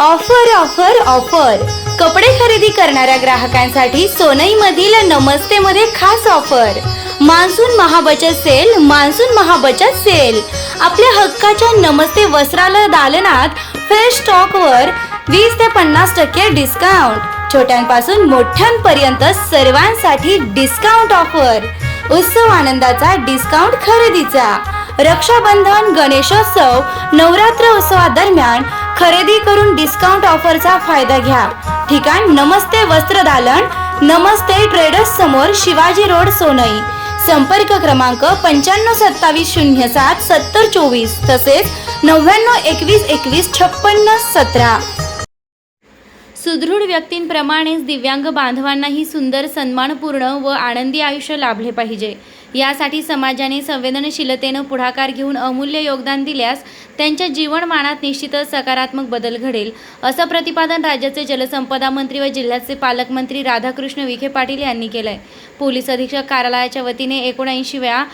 Offer offer offer. कपडे खरेदी करणाऱ्या ग्राहकांसाठी सोनईमधील नमस्ते मध्ये खास ऑफर. मान्सून महाबचत सेल मान्सून महाबचत सेल. आपल्या हक्काच्या नमस्ते वस्त्राला दालनात फ्रेश स्टॉकवर वीस ते पन्नास टक्के डिस्काउंट छोट्यांपासून मोठ्यांपर्यंत सर्वांसाठी डिस्काउंट ऑफर उत्सव आनंदाचा डिस्काउंट खरेदीचा. रक्षाबंधन गणेशोत्सव नवरात्र उत्सवादरम्यान खरेदी करून डिस्काउंट ऑफरचा फायदा घ्या. ठिकाण नमस्ते वस्त्र दालन नमस्ते ट्रेडर्स समोर शिवाजी रोड सोनई. संपर्क क्रमांक पंच्याण्णव सत्तावीस शून्य सात सत्तर चोवीस तसेच नव्याण्णव एकवीस एकवीस छप्पन्न सतरा. सुदृढ व्यक्तींप्रमाणेच दिव्यांग बांधवांनाही सुंदर सन्मानपूर्ण व आनंदी आयुष्य लाभले पाहिजे. यासाठी समाजाने संवेदनशीलतेनं पुढाकार घेऊन अमूल्य योगदान दिल्यास त्यांच्या जीवनमानात निश्चितच सकारात्मक बदल घडेल. असं प्रतिपादन राज्याचे जलसंपदा मंत्री व जिल्ह्याचे पालकमंत्री राधाकृष्ण विखे पाटील यांनी केलं आहे पोलीस अधीक्षक कार्यालयाच्या वतीने एकोणऐंशीव्या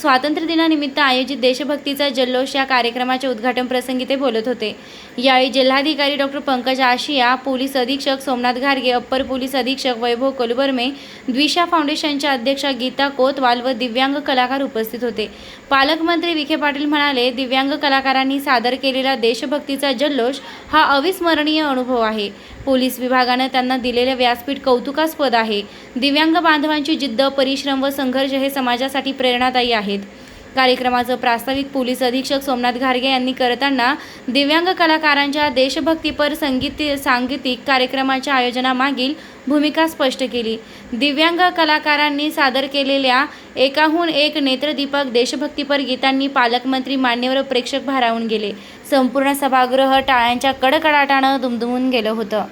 स्वातंत्र्य दिनानिमित्त आयोजित देशभक्तीचा जल्लोष या कार्यक्रमाच्या उद्घाटन प्रसंगी ते बोलत होते. यावेळी जिल्हाधिकारी डॉक्टर पंकज आशिया पोलीस अधीक्षक सोमनाथ घारगे अप्पर पोलीस अधीक्षक वैभव कोलबर्मे द्विशा फाउंडेशनच्या अध्यक्षा गीता कोतवाल व दिव्यांग कलाकार उपस्थित होते. पालकमंत्री विखे पाटील म्हणाले दिव्यांग कलाकारांनी सादर केलेला देशभक्तीचा जल्लोष हा अविस्मरणीय अनुभव आहे. पोलीस विभागानं त्यांना दिलेले व्यासपीठ कौतुकास्पद आहे. दिव्यांग बांधवांची जिद्द परिश्रम व संघर्ष हे समाजासाठी प्रेरणादायी आहेत. कार्यक्रमाचं प्रास्ताविक पोलीस अधीक्षक सोमनाथ घारगे यांनी करताना दिव्यांग कलाकारांच्या देशभक्तीपर संगीत सांगीतिक कार्यक्रमाच्या आयोजनामागील भूमिका स्पष्ट केली. दिव्यांग कलाकारांनी सादर केलेल्या एकाहून एक नेत्रदीपक देशभक्तीपर गीतांनी पालकमंत्री मान्यवर प्रेक्षक भारावून गेले. संपूर्ण सभागृह टाळ्यांच्या कडकडाटानं दुमदुमून गेलं होतं.